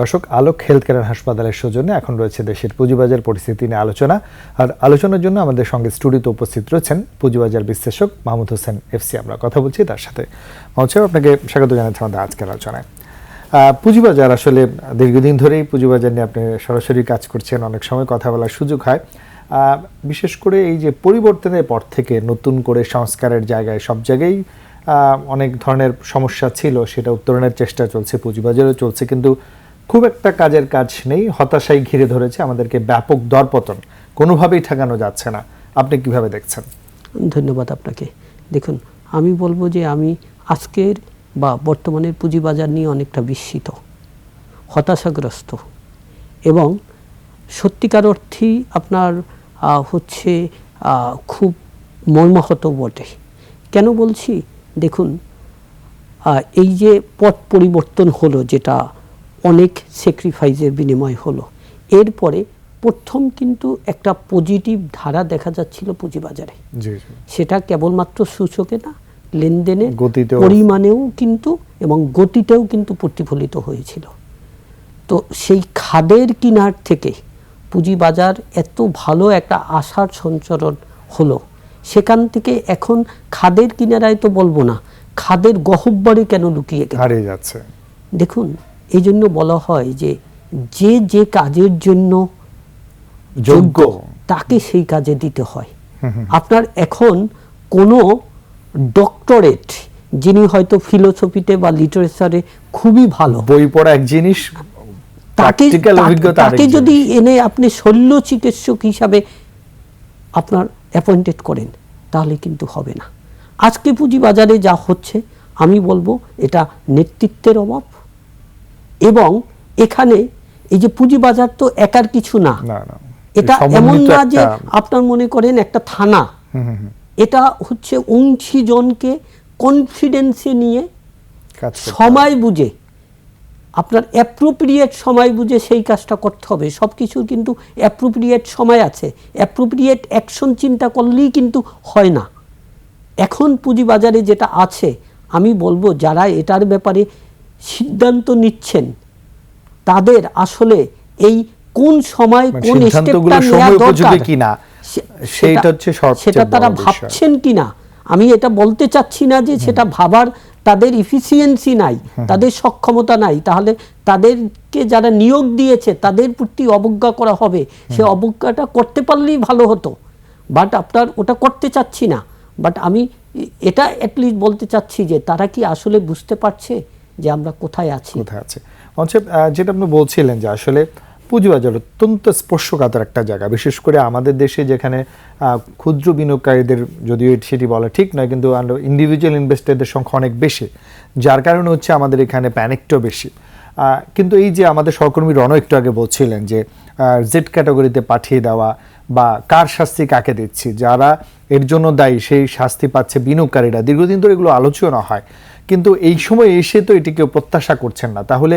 দর্শক, আলোক health care হাসপাতালের সৌজন্যে এখন রয়েছে দেশের পুঁজিবাজার পরিস্থিতি নিয়ে আলোচনা। আর আলোচনার জন্য আমাদের সঙ্গে স্টুডিওতে উপস্থিত রয়েছেন পুঁজিবাজার বিশ্লেষক মাহমুদ হোসেন এফসি। আমরা কথা বলছি তার সাথে। মাহমুদ সাহেব, আপনাকে স্বাগত জানাচ্ছি আমাদের আজকের আলোচনায়। পুঁজিবাজার আসলে দীর্ঘদিন ধরেই পুঁজিবাজার নিয়ে আপনি সরাসরি কাজ করছেন, অনেক সময় কথা বলার সুযোগ হয়। বিশেষ করে এই যে পরিবর্তনের পর থেকে নতুন করে সংস্কারের জায়গায় সব জায়গায় অনেক ধরনের সমস্যা ছিল, সেটা উত্তরণের চেষ্টা চলছে, পুঁজিবাজারও চলছে, কিন্তু খুব একটা কাজের কাজ নেই, হতাশাই ঘিরে ধরেছে আমাদেরকে ব্যাপক দরপতন। কোনোভাবেই ঠেকানো যাচ্ছে না। আপনি কীভাবে দেখছেন? ধন্যবাদ আপনাকে। দেখুন, আমি বলব যে আমি আজকের বা বর্তমানের পুঁজিবাজার নিয়ে অনেকটা বিস্মিত, হতাশাগ্রস্ত এবং সত্যিকার অর্থেই আপনার হচ্ছে খুব মর্মাহত বটে। কেন বলছি? দেখুন এই যে পথ পরিবর্তন হলো যেটা অনেক স্যাক্রিফাইসের বিনিময় হলো। এরপরে প্রথম কিন্তু একটা পজিটিভ ধারা দেখা যাচ্ছিল পুঁজিবাজারে। সেটা কেবলমাত্র সূচকে না লেনদেনের পরিমাণেও কিন্তু এবং গতিতেও কিন্তু প্রতিফলিত হয়েছিল। তো সেই খাদের কিনার থেকে পুঁজিবাজার এত ভালো একটা আশার সঞ্চরণ হলো। সেখান থেকে এখন খাদের কিনারায় তো বলব না খাদের গহব্বরে কেন লুকিয়ে হারিয়ে যাচ্ছে। দেখুন এই জন্য বলা হয় যে যে যে কাজের জন্য যোগ্য। তাকে সেই কাজে দিতে হয়। আপনার এখন কোনো ডক্টরেট যিনি হয়তো ফিলোসফিতে বা লিটারেচারে খুবই ভালো বই পড়া এক জিনিস তাকে তাকে যদি এনে আপনি শল্য চিকিৎসক হিসাবে আপনার অ্যাপয়েন্টেড করেন তাহলে কিন্তু হবে না। আজকে পুঁজিবাজারে যা হচ্ছে আমি বলব এটা নেতৃত্বের অভাব এবং এখানে এই যে পুঁজিবাজার তো একার কিছু না। এটা এমন না যে আপনার মনে করেন একটা থানা। এটা হচ্ছে উনশি জনকে কনফিডেন্সে নিয়ে। সময় বুঝে আপনার অ্যাপ্রোপ্রিয়েট সময় বুঝে সেই কাজটা করতে হবে। সব কিছুর কিন্তু অ্যাপ্রোপ্রিয়েট সময় আছে। অ্যাপ্রোপ্রিয়েট অ্যাকশন চিন্তা করলেই কিন্তু হয় না। এখন পুঁজিবাজারে যেটা আছে আমি বলব যারা এটার ব্যাপারে সিদ্ধান্ত নিচ্ছেন তাদের আসলে এই কোন সময় মানে কোন স্টেপটা নেওয়া দরকার? কিনা, সেটা- হচ্ছে সেটা তারা। ভাবছেন কিনা? আমি এটা বলতে চাচ্ছি না যে সেটা ভাবার তাদের ইফিসিয়েন্সি নাই তাদের সক্ষমতা নাই তাহলে তাদেরকে যারা নিয়োগ দিয়েছে তাদের প্রতি অবজ্ঞা করা হবে। সে অবজ্ঞাটা করতে পারলেই ভালো হতো বাট আপনার ওটা করতে চাচ্ছি না। বাট আমি এটা অ্যাটলিস্ট বলতে চাচ্ছি যে তারা কি আসলে বুঝতে পারছে যে আমরা কোথায় আছি। কোথায় আছে? হচ্ছে যেটা আপনি বলছিলেন যে আসলে পুঁজিবাজার অত্যন্ত স্পর্শকাতর একটা জায়গা, বিশেষ করে আমাদের দেশে যেখানে ক্ষুদ্র বিনিয়োগকারীদের যদিও সেটি বলা ঠিক নয়, কিন্তু ইন্ডিভিজুয়াল ইনভেস্টারদের সংখ্যা অনেক বেশি। যার কারণে হচ্ছে আমাদের এখানে প্যানিকটাও বেশি। কিন্তু এই যে আমাদের সহকর্মী রণ একটু আগে বলছিলেন যে জেড ক্যাটাগরিতে পাঠিয়ে দেওয়া বা কার শাস্তি কাকে দিচ্ছি, যারা এর জন্য দায়ী সেই শাস্তি পাচ্ছে বিনিয়োগকারীরা, দীর্ঘদিন ধরে এগুলো আলোচনা হয়। কিন্তু এই সময় এসে তো এটি কেউ প্রত্যাশা করছেন না। তাহলে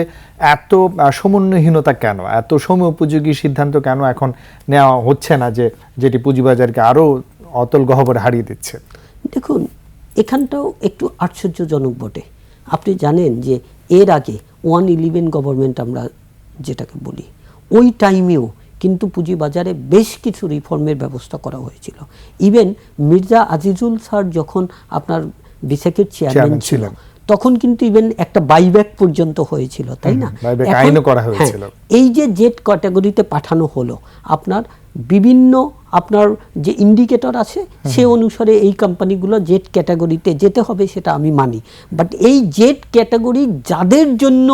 এত সমন্বয়হীনতা কেন? এত সময় উপযোগী সিদ্ধান্ত কেন এখন নেওয়া হচ্ছে না যে, যেটি পুঁজিবাজারকে আরও অতল গহ্বরে হারিয়ে দিচ্ছে? দেখুন, এখানটাও একটু আশ্চর্যজনক বটে। আপনি জানেন যে এর আগে ওয়ান ইলেভেন গভর্নমেন্ট আমরা যেটাকে বলি ওই টাইমেও কিন্তু পুঁজিবাজারে বেশ কিছু রিফর্মের ব্যবস্থা করা হয়েছিল ইভেন মির্জা আজিজুল স্যার যখন আপনার বিসেকের চেয়ারম্যান ছিল ছিলেন। তখন কিন্তু ইভেন একটা বাইব্যাক পর্যন্ত হয়েছিল তাই না হ্যাঁ, হয়েছিল। এই যে জেড ক্যাটাগরিতে পাঠানো হলো আপনার বিভিন্ন আপনার যে ইন্ডিকেটর আছে সে অনুসারে এই কোম্পানিগুলো জেড ক্যাটাগরিতে যেতে হবে সেটা আমি মানি। বাট এই জেড ক্যাটাগরি যাদের জন্য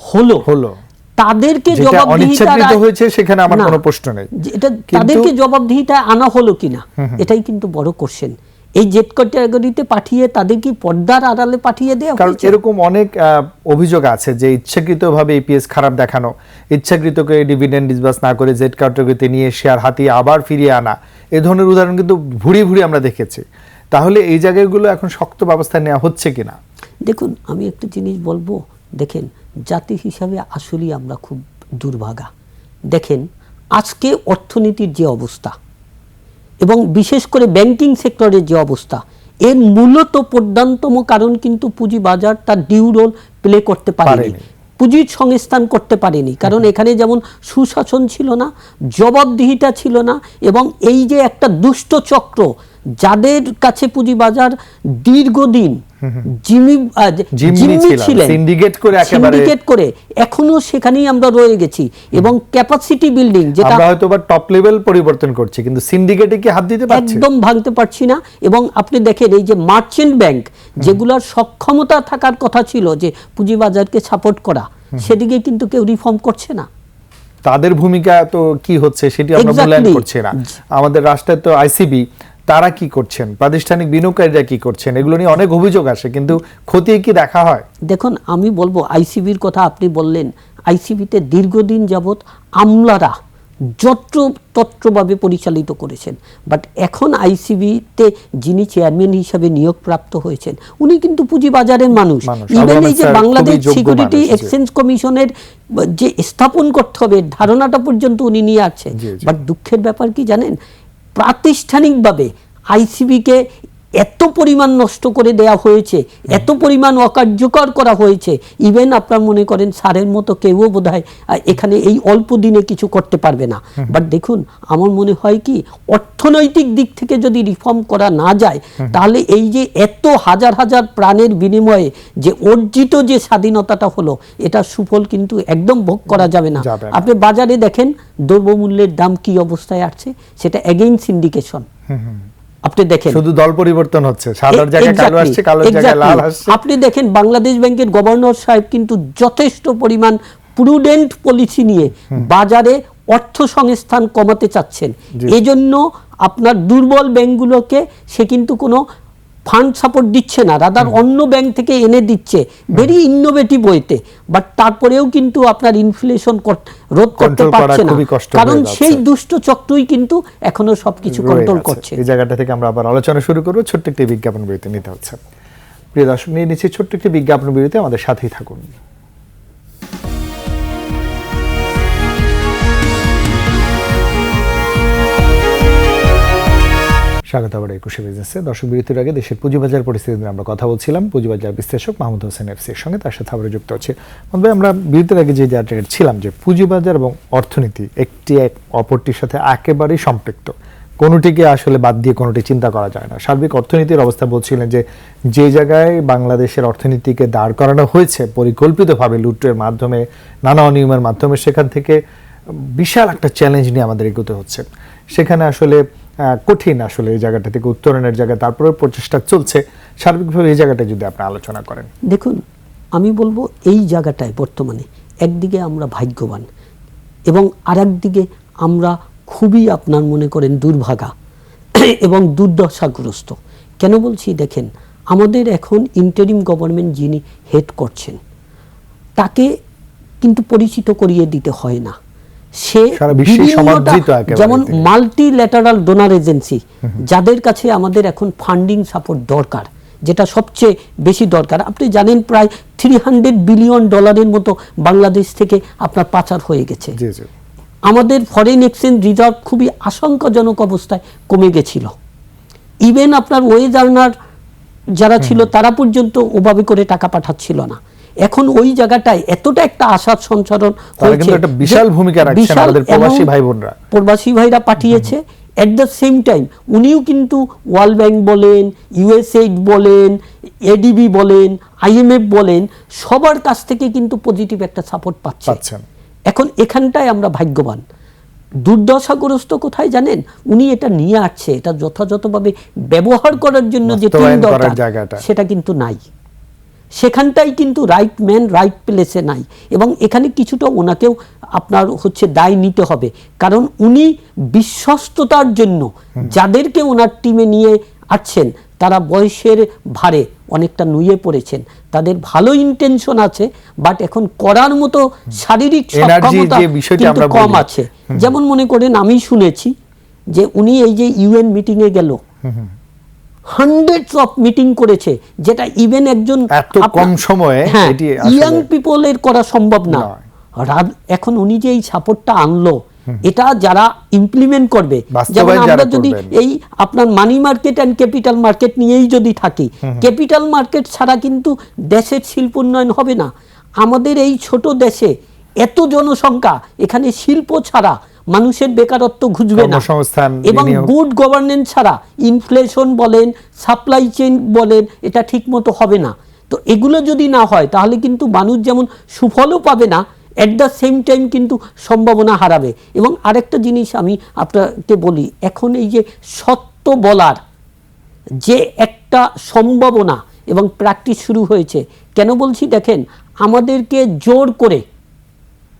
হলো হলো তাদেরকে জবাবদিহিতা হয়েছে সেখানে আমার কোনো প্রশ্ন নেই। এটা তাদেরকে জবাবদিহিতা আনা হলো কিনা এটাই কিন্তু বড় কোশ্চেন এই জেড ক্যাটাগরিতে পাঠিয়ে তাদের কি পর্দার আড়ালে পাঠিয়ে দেওয়া কারণ এরকম অনেক অভিযোগ আছে যে ইচ্ছাকৃতভাবে ইপিএস খারাপ দেখানো ইচ্ছাকৃত করে ডিভিডেন্ড ডিসবাস না করে জেড ক্যাটাগরিতে নিয়ে শেয়ার হাতিয়ে আবার ফিরিয়ে আনা এ ধরনের উদাহরণ কিন্তু ভুড়ি ভুড়ি আমরা দেখেছি। তাহলে এই জায়গাগুলো এখন শক্ত ব্যবস্থা নেওয়া হচ্ছে কিনা? দেখুন আমি একটা জিনিস বলব দেখেন জাতি হিসাবে আসলেই আমরা খুব দুর্ভাগা। দেখেন আজকে অর্থনীতির যে অবস্থা এবং বিশেষ করে ব্যাংকিং সেক্টরের যে অবস্থা এর মূলত প্রধানতম কারণ কিন্তু পুঁজি বাজার তার ডিউ রোল প্লে করতে পারেনি। পারেনি। পুঁজির সংস্থান করতে পারেনি। কারণ এখানে যেমন সুশাসন ছিল না জবাবদিহিতা ছিল না এবং এই যে একটা দুষ্ট চক্র যাদের কাছে পুঁজিবাজার দীর্ঘদিন ছিলেন করে syndicate করে এখনও সেখানেই আমরা রয়ে গেছি এবং ক্যাপাসিটি বিল্ডিং যেটা আমরা হয়তো বা টপ লেভেল পরিবর্তন করছি কিন্তু সিন্ডিকেটে কি হাত দিতে পারছে? একদম ভাঙতে পারছি না। এবং আপনি দেখেন এই যে মার্চেন্ট ব্যাংক যেগুলোর সক্ষমতা থাকার কথা ছিল যে পুঁজিবাজারকে সাপোর্ট করা সেদিকে কিন্তু কেউ রিফর্ম করছে না। তাদের ভূমিকা তো কি হচ্ছে সেটি আমরা. মূল্যায়ন করছি না। আমাদের রাষ্ট্রের তো আইসিবি তারা কি করছেন? প্রাতিষ্ঠানিক বিনিয়োগকারীরা কি করছেন? এগুলো নিয়ে অনেক অভিযোগ আসে কিন্তু খতিয়ে কি দেখা হয়? দেখুন আমি বলব আইসিবির কথা আপনি বললেন। আইসিবিতে দীর্ঘদিন যাবৎ আমলারা যত্র তত্রভাবে পরিচালিত করেছেন। বাট এখন আইসিবিতে যিনি চেয়ারম্যান হিসাবে নিয়োগপ্রাপ্ত হয়েছেন উনি কিন্তু পুঁজিবাজারের মানুষ। মানুষ। ইভেন এই যে বাংলাদেশ সিকিউরিটি। এক্সচেঞ্জ কমিশনের যে স্থাপন করতে হবে ধারণাটা পর্যন্ত উনি নিয়ে আসছে। জি, জি। বাট দুঃখের ব্যাপার কি জানেন? প্রাতিষ্ঠানিকভাবে আইসিবিকে এত পরিমাণ নষ্ট করে দেয়া হয়েছে এত পরিমাণ অকার্যকর করা হয়েছে ইভেন আপনার মনে করেন সারের মতো কেউও বোধ এখানে এই অল্প দিনে কিছু করতে পারবে না। বাট দেখুন আমার মনে হয় কি অর্থনৈতিক দিক থেকে যদি রিফর্ম করা না যায় তাহলে এই যে এত হাজার হাজার প্রাণের বিনিময়ে যে অর্জিত যে স্বাধীনতাটা হলো এটা সুফল কিন্তু একদম ভোগ করা যাবে না। আপনি বাজারে দেখেন দ্রব্যমূল্যের দাম কি অবস্থায় আসছে সেটা এগেইন সিন্ডিকেশন আপনি দেখেন। শুধু দল পরিবর্তন হচ্ছে। সাদার জায়গায় কালো আসছে কালো জায়গায় লাল আসছে। আপনি দেখেন বাংলাদেশ ব্যাংকের গভর্নর সাহেব কিন্তু যথেষ্ট পরিমাণ প্রুডেন্ট পলিসি নিয়ে বাজারে অর্থ সংস্থান কমাতে চাচ্ছেন। এজন্য আপনার দুর্বল ব্যাংকগুলোকে সে কিন্তু কোনো ফান্ড সাপোর্ট দিচ্ছে না রাদার অন্য ব্যাংক থেকে এনে দিচ্ছে ভেরি ইনোভেটিভ ওয়েতে বাট তারপরেও কিন্তু আপনার ইনফ্লেশন রোধ করতে পারছে না। কারণ সেই দুষ্ট চক্রই কিন্তু এখনও সবকিছু কন্ট্রোল করছে। এই জায়গাটা থেকে আমরা আবার আলোচনা শুরু করব। ছোট্ট একটি বিজ্ঞাপন বিরতি নিতে হচ্ছে। প্রিয় দর্শক নিয়ে নিচ্ছি ছোট্ট একটি বিজ্ঞাপন বিরতি। আমাদের সাথেই থাকুন। স্বাগত আবার একুশে বিজনেসে দর্শক বিরতির আগে দেশের পুঁজিবাজার পরিস্থিতি নিয়ে আমরা কথা বলছিলাম। পুঁজিবাজার বিশ্লেষক মাহমুদ হোসেন এফসির সঙ্গে, তার সাথে আবার যুক্ত হচ্ছে মোহাম্মদ আমরা বিরতির আগে যে জায়গাটা ছিলাম, যে পুঁজিবাজার এবং অর্থনীতি, একটি এক অপরটির সাথে একেবারেই সম্পৃক্ত। কোনোটিকে আসলে বাদ দিয়ে কোনোটি চিন্তা করা যায় না। সার্বিক অর্থনীতির অবস্থা বলছিলেন যে যে জায়গায় বাংলাদেশের অর্থনীতিকে দাঁড় করানো হয়েছে, পরিকল্পিতভাবে লুটের মাধ্যমে, নানা অনিয়মের মাধ্যমে, সেখান থেকে বিশাল একটা চ্যালেঞ্জ নিয়ে আমাদের এগোতে হচ্ছে। সেখানে আসলে কঠিন আসলে এই জায়গাটা থেকে উত্তরণের জায়গা, তারপরে প্রচেষ্টা চলছে। সার্বিকভাবে এই জায়গাটা যদি আপনি আলোচনা করেন। দেখুন, আমি বলব এই জায়গাটায় বর্তমানে একদিকে আমরা ভাগ্যবান এবং আর একদিকে আমরা খুবই আপনার মনে করেন দুর্ভাগা এবং দুর্দশাগ্রস্ত। কেন বলছি? দেখেন, আমাদের এখন ইন্টারিম গভর্নমেন্ট যিনি হেড করছেন, তাকে কিন্তু পরিচিত করিয়ে দিতে হয় না। সে যেমন। মাল্টিল্যাটারাল ডোনার এজেন্সি যাদের কাছে আমাদের এখন ফান্ডিং সাপোর্ট দরকার যেটা সবচেয়ে বেশি দরকার। আপনি জানেন প্রায় থ্রি হান্ড্রেড বিলিয়ন ডলারের মতো বাংলাদেশ থেকে আপনার পাচার হয়ে গেছে। আমাদের ফরেন এক্সচেঞ্জ রিজার্ভ খুবই আশঙ্কাজনক অবস্থায় কমে গেছিল। ইভেন আপনার ওয়েজ আর্নার যারা ছিল তারা পর্যন্ত ওভাবে করে টাকা পাঠাচ্ছিল না। এখন ওই জায়গাটায় এতটা একটা আশার সঞ্চারণ কিন্তু একটা বিশাল ভূমিকা রাখছেন আমাদের প্রবাসী ভাই বোনরা। প্রবাসী ভাইরা পাঠিয়েছে। এট দ্য সেম টাইম উনিও কিন্তু ওয়ার্ল্ড ব্যাংক বলেন ইউএসএইড বলেন এডিবি বলেন আইএমএফ বলেন সবার কাছ থেকে কিন্তু পজিটিভ একটা সাপোর্ট পাচ্ছে। পাচ্ছেন। এখন এখানটায় আমরা ভাগ্যবান। দুর্দশাগ্রস্ত কোথায় জানেন? উনি এটা নিয়ে আসছে এটা যথাযথভাবে ব্যবহার করার জন্য যে টিম দরকার সেটা কিন্তু নাই। সেখানটাই কিন্তু রাইট ম্যান রাইট প্লেসে নাই। এবং এখানে কিছুটা ওনাকেও আপনার হচ্ছে দায় নিতে হবে। কারণ উনি বিশ্বস্ততার জন্য যাদেরকে ওনার টিমে নিয়ে আসছেন তারা বয়সের ভারে অনেকটা নুয়ে পড়েছেন। তাদের ভালো ইন্টেনশন আছে বাট এখন করার মতো শারীরিক সক্ষমতা কিন্তু কম আছে। যেমন মনে করেন আমি শুনেছি যে উনি এই যে ইউএন মিটিংয়ে গেল। হান্ড্রেডস অফ মিটিং করেছে যেটা ইভেন একজন এত কম সময়ে ইয়াং পিপলের করা সম্ভব না। এখন উনি যে এই সাপোর্টটা আনলো এটা যারা ইমপ্লিমেন্ট করবে যেমন আমরা যদি এই আপনার money market and capital market নিয়েই যদি থাকি ক্যাপিটাল মার্কেট ছাড়া কিন্তু দেশের শিল্প উন্নয়ন হবে না। আমাদের এই ছোট দেশে এত জনসংখ্যা এখানে শিল্প ছাড়া মানুষের বেকারত্ব ঘুচবে না। এবং গুড গভর্নেন্স ছাড়া ইনফ্লেশন বলেন সাপ্লাই চেইন বলেন এটা ঠিকমতো হবে না। তো এগুলো যদি না হয় তাহলে কিন্তু মানুষ যেমন সুফলও পাবে না অ্যাট দ্য সেম টাইম কিন্তু সম্ভাবনা হারাবে। এবং আরেকটা জিনিস আমি আপনাকে বলি এখন এই যে সত্য বলার যে একটা সম্ভাবনা এবং প্র্যাকটিস শুরু হয়েছে কেন বলছি দেখেন আমাদেরকে জোর করে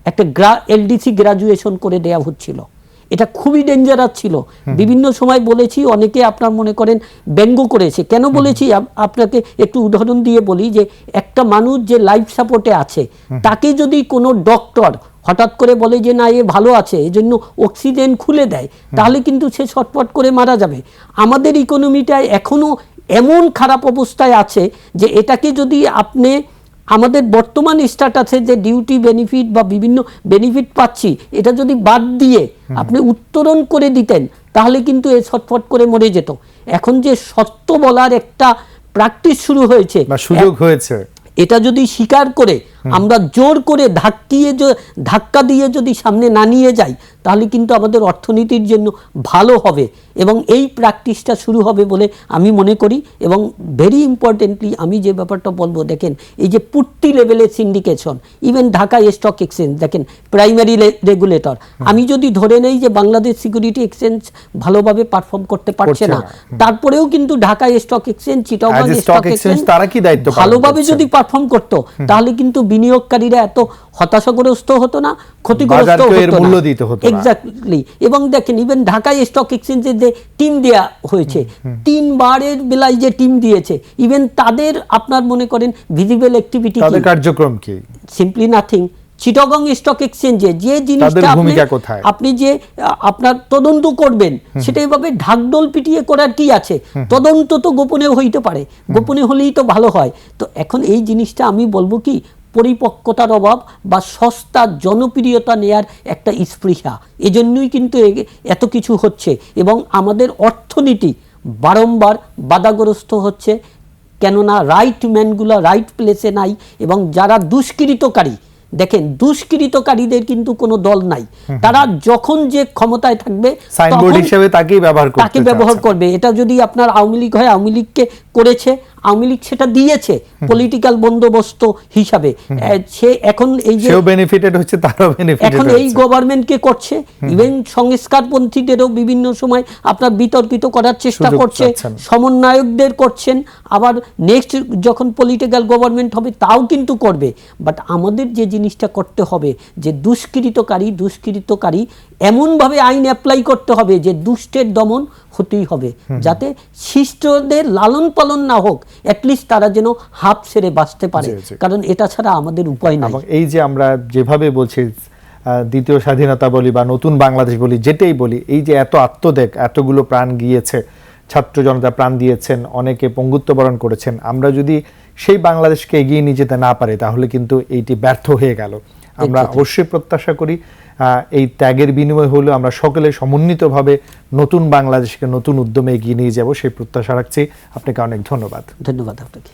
একটা গ্রা এলডিসি গ্রাজুয়েশন করে দেয়া হচ্ছিল। এটা খুবই ডেঞ্জারাস ছিল। বিভিন্ন সময় বলেছি অনেকে আপনার মনে করেন ব্যঙ্গ করেছে। কেন বলেছি? আপ- আপনাকে একটু উদাহরণ দিয়ে বলি যে একটা মানুষ যে লাইফ সাপোর্টে আছে তাকে যদি কোনো ডক্টর হঠাৎ করে বলে যে না এ ভালো আছে এজন্য অক্সিজেন খুলে দেয় তাহলে কিন্তু সে ছটফট করে মারা যাবে। আমাদের ইকোনমিটায় এখনও এমন খারাপ অবস্থায় আছে যে এটাকে যদি আপনি আমাদের বর্তমান স্ট্যাটাসে যে ডিউটি বেনিফিট বা বিভিন্ন বেনিফিট পাচ্ছি এটা যদি বাদ দিয়ে আপনি উত্তরণ করে দিতেন তাহলে কিন্তু এ ছটফট করে মরে যেত। এখন যে সত্য বলার একটা প্র্যাকটিস শুরু হয়েছে বা সুযোগ হয়েছে। এটা যদি স্বীকার করে আমরা জোর করে ধাক্কিয়ে য- ধাক্কা দিয়ে যদি সামনে না নিয়ে যাই তাহলে কিন্তু আমাদের অর্থনীতির জন্য ভালো হবে এবং এই প্র্যাকটিসটা শুরু হবে বলে আমি মনে করি এবং ভেরি ইম্পর্টেন্টলি আমি যে ব্যাপারটা বলব দেখেন এই যে পুট্টি লেভেলের syndication even Dhaka stock exchange দেখেন প্রাইমারি রেগুলেটর আমি যদি ধরে নেই যে বাংলাদেশ সিকিউরিটি এক্সচেঞ্জ ভালোভাবে পারফর্ম করতে পারছে না। তারপরেও কিন্তু Dhaka stock exchange Chittagong stock exchange তারা কি দায়িত্ব ভালোভাবে যদি পারফর্ম করতো তাহলে কিন্তু বিনিয়োগকারীরা এত হতাশাগ্রস্ত হতো না ক্ষতিগ্রস্ত হতো দিতে হতো না। এক্স্যাক্টলি এবং দেখেন ইভেন ঢাকায় স্টক এক্সচেঞ্জে যে টিম দেয়া হয়েছে তিনবারের বেলায় যে টিম দিয়েছে ইভেন তাদের আপনার মনে করেন ভিজিবল অ্যাক্টিভিটি তাদের কার্যক্রম কি? সিম্পলি নাথিং চিটাগং স্টক এক্সচেঞ্জে যে জিনিসটা আপনি আপনি যে আপনার তদন্ত করবেন সেটা এভাবে ঢাকডোল পিটিয়ে করার কি আছে? তদন্ত তো গোপনে হইতে পারে। গোপনে হলেই তো ভালো হয়। তো এখন এই জিনিসটা আমি বলব কি পরিপক্কতার অভাব বা সস্তা জনপ্রিয়তা নেয়ার একটা স্পৃহা। এজন্যই কিন্তু এত কিছু হচ্ছে এবং আমাদের অর্থনীতি বারংবার বাধাগ্রস্ত হচ্ছে। কেননা রাইট ম্যানগুলো রাইট প্লেসে নাই এবং যারা দুষ্কৃতকারী দেখেন দুষ্কৃতকারীদের কিন্তু কোনো দল নাই। তারা যখন যে ক্ষমতায় থাকবে সাইনবোর্ড হিসেবে তাকেই ব্যবহার করতে তাকে ব্যবহার করবে। এটা যদি আপনার আওয়ামী লীগ হয় আওয়ামী লীগকে করেছে আওয়ামী লীগ সেটা দিয়েছে পলিটিক্যাল বন্দোবস্ত হিসাবে। সে এখন এই যে বেনিফিটেড হচ্ছে তারও বেনিফিটেড এখন এই গভর্নমেন্টকে করছে। ইভেন সংস্কারপন্থীদেরও বিভিন্ন সময় আপনার বিতর্কিত করার চেষ্টা করছে। সমন্বয়কদের করছেন। আবার নেক্সট যখন পলিটিক্যাল গভর্নমেন্ট হবে তাও কিন্তু করবে। বাট আমাদের যে জিনিসটা করতে হবে যে দুষ্কৃতকারী দুষ্কৃতকারী এমনভাবে আইন অ্যাপ্লাই করতে হবে যে দুষ্টের দমন হতেই হবে যাতে শিষ্টদের লালন পালন না হোক অ্যাটলিস্ট তারা যেন হাফ সেরে বাঁচতে পারে। কারণ এটা ছাড়া আমাদের উপায় নাই। এই যে আমরা যেভাবে বলছি দ্বিতীয় স্বাধীনতা বলি বা নতুন বাংলাদেশ বলি যেটাই বলি এই যে এত আত্মত্যাগ এতগুলো প্রাণ গিয়েছে ছাত্র জনতা প্রাণ দিয়েছেন অনেকে পঙ্গুত্ব বরণ করেছেন আমরা যদি সেই বাংলাদেশকে এগিয়ে নিয়ে যেতে না পারি তাহলে কিন্তু এইটি ব্যর্থ হয়ে গেল। আমরা অবশ্যই প্রত্যাশা করি এই ত্যাগের বিনিময় হলো আমরা সকলে সমন্বিতভাবে নতুন বাংলাদেশকে নতুন উদ্যমে এগিয়ে নিয়ে যাব, সেই প্রত্যাশা রাখছি। আপনাকে অনেক ধন্যবাদ। ধন্যবাদ আপনাকে।